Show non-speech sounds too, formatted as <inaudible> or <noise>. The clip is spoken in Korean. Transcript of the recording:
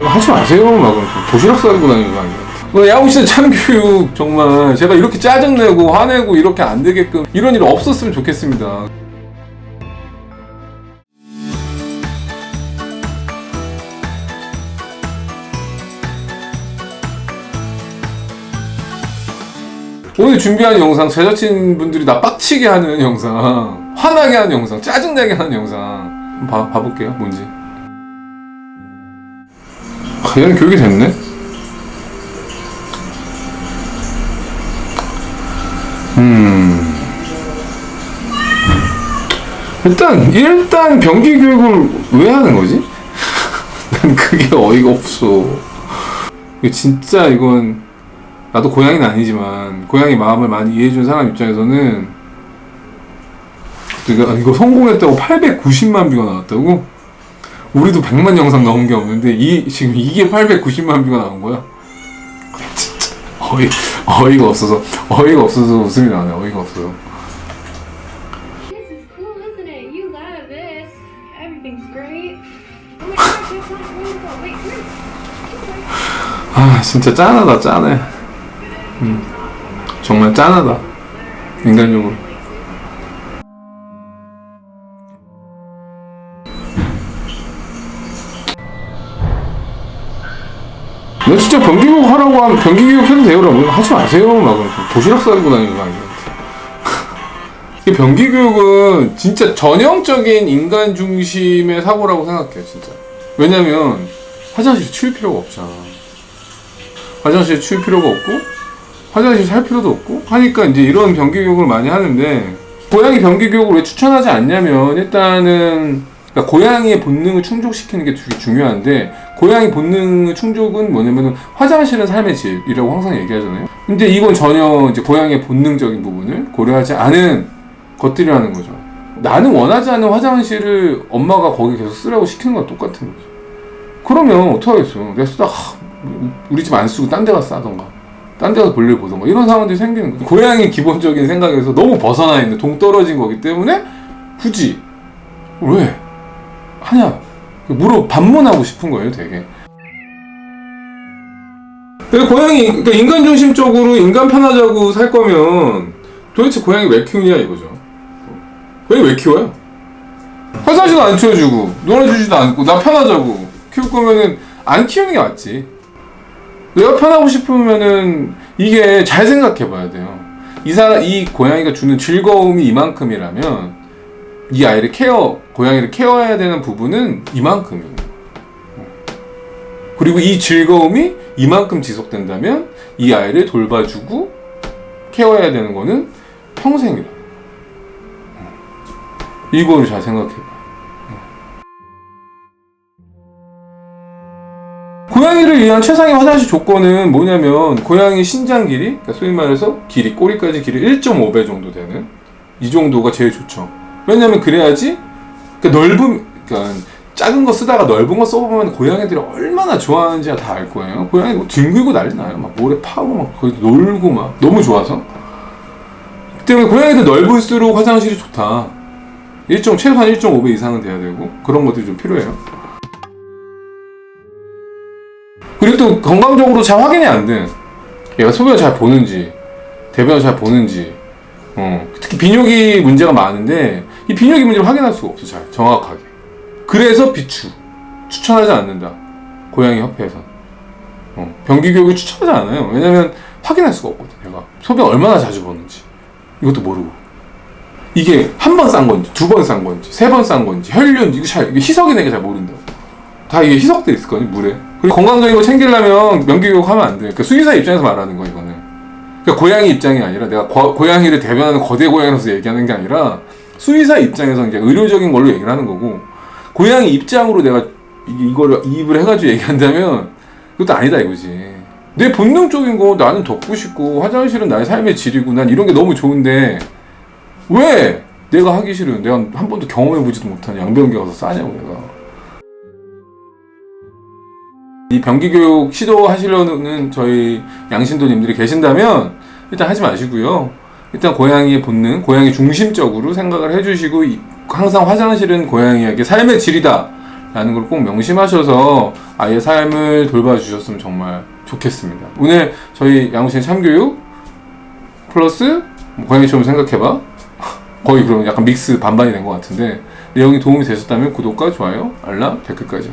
하지 마세요. 막 도시락 싸고 다니는 거 아니에요. 뭐 야구시대 참교육 정말 제가 이렇게 짜증내고 화내고 이렇게 안 되게끔 이런 일 없었으면 좋겠습니다. 오늘 준비한 영상 제작진분들이 나 빡치게 하는 영상 <laughs> 화나게 하는 영상 짜증나게 하는 영상 봐, 봐볼게요 뭔지 아, 얘는 교육이 됐네 음 일단 일단 병기 교육을 왜 하는 거지? <laughs> 난 그게 어이가 없어 이거 진짜 이건 나도 고양이는 아니지만 고양이 마음을 많이 이해해준 사람 입장에서는 그러니까 이거 성공했다고 890만 뷰가 나왔다고? 우리도 100만 영상 나온 게 없는데 이 지금 이게 890만 뷰가 나온 거야? 진짜 어이 어이가 없어서 어이가 없어서 웃음이 나네 어이가 없어서. Oh? 아 진짜 짠하다 짠해 음, 정말 짠하다 인간적으로 너 진짜 변기교육 하라고 하면 변기교육 해도 돼요 라고 하지 마세요. 막 도시락 싸고 다니는 거 아니에요? <laughs> 이 변기교육은 진짜 전형적인 인간 중심의 사고라고 생각해요 진짜. 왜냐면 화장실 치울 필요가 없잖아. 화장실 치울 필요가 없고 화장실 살 필요도 없고 하니까 이제 이런 변기 교육을 많이 하는데 고양이 변기 교육을 왜 추천하지 않냐면 일단은 그러니까 고양이의 본능을 충족시키는 게 되게 중요한데 고양이 본능 충족은 뭐냐면은 화장실은 삶의 질이라고 항상 얘기하잖아요. 근데 이건 전혀 이제 고양이의 본능적인 부분을 고려하지 않은 것들이라는 거죠. 나는 원하지 않는 화장실을 엄마가 거기 계속 쓰라고 시키는 건 똑같은 거죠. 그러면 어떡하겠어. 내가 쓰다 하, 우리 집 안 쓰고 딴 데 가서 싸던가. 딴 데 가서 볼일 보던가. 이런 상황들이 생기는 거죠. 고양이 기본적인 생각에서 너무 벗어나 있는 동떨어진 거기 때문에 굳이 왜 하냐. 물어 반문하고 싶은 거예요, 되게. 고양이, 그러니까 인간 중심적으로 인간 편하자고 살 거면 도대체 고양이 왜 키우냐 이거죠. 고양이 왜 키워요? 화장실도 안 치워주고 놀아주지도 않고 나 편하자고 키울 거면은 안 키우는 게 맞지. 내가 편하고 싶으면은 이게 잘 생각해 봐야 돼요. 이 사람 이 고양이가 주는 즐거움이 이만큼이라면 이 아이를 케어 고양이를 케어해야 되는 부분은 이만큼이에요. 그리고 이 즐거움이 이만큼 지속된다면 이 아이를 돌봐주고 케어해야 되는 거는 평생이다. 이거를 잘 생각해 봐. 고양이를 위한 최상의 화장실 조건은 뭐냐면 고양이 신장 길이, 그러니까 소위 말해서 길이 꼬리까지 길이 1.5배 정도 되는 이 정도가 제일 좋죠. 왜냐면 그래야지 그러니까 넓은 그러니까 작은 거 쓰다가 넓은 거 써보면 고양이들이 얼마나 좋아하는지 다 알 거예요. 고양이 뭐 뒹굴고 난리 나요. 막 모래 파고 막 거기 놀고 막 너무 좋아서. 그 때문에 고양이들 넓을수록 화장실이 좋다. 1. 최소한 1.5배 이상은 돼야 되고 그런 것들이 좀 필요해요. 그리고 또 건강적으로 잘 확인이 안 돼. 얘가 소변을 잘 보는지, 대변을 잘 보는지, 어, 특히 비뇨기 문제가 많은데 이 비뇨기 문제를 확인할 수가 없어 잘 정확하게. 그래서 비추 추천하지 않는다. 고양이 협회에서 어, 변기 교육을 추천하지 않아요. 왜냐면 확인할 수가 없거든. 얘가 소변 얼마나 자주 보는지 이것도 모르고 이게 한 번 싼 건지 두 번 싼 건지 세 번 싼 건지 혈류인지 이거 잘 이게 희석이 내게 잘 모른다고. 다 이게 희석돼 있을 거니 물에. 그리고 건강적인 거 챙기려면 변기 교육하면 안 돼. 그러니까 수의사 입장에서 말하는 거 이거는. 그러니까 고양이 입장이 아니라 내가 고, 고양이를 대변하는 거대 고양이로서 얘기하는 게 아니라 수의사 입장에서 이제 의료적인 걸로 얘기를 하는 거고 고양이 입장으로 내가 이- 이거를 이입을 해가지고 얘기한다면 그것도 아니다 이거지. 내 본능적인 거 나는 덮고 싶고 화장실은 나의 삶의 질이고 난 이런 게 너무 좋은데 왜 내가 하기 싫은 내가 한 번도 경험해 보지도 못한 양변기 가서 싸냐고 내가. 이 변기 교육 시도하시려는 저희 양신도님들이 계신다면 일단 하지 마시고요. 일단 고양이의 본능, 고양이 중심적으로 생각을 해주시고 이- 항상 화장실은 고양이에게 삶의 질이다 라는 걸 꼭 명심하셔서 아이의 삶을 돌봐주셨으면 정말 좋겠습니다. 오늘 저희 양우신 참교육 플러스 뭐 고양이처럼 생각해봐 <laughs> 거의 그러면 약간 믹스 반반이 된 것 같은데 내용이 도움이 되셨다면 구독과 좋아요, 알람, 댓글까지.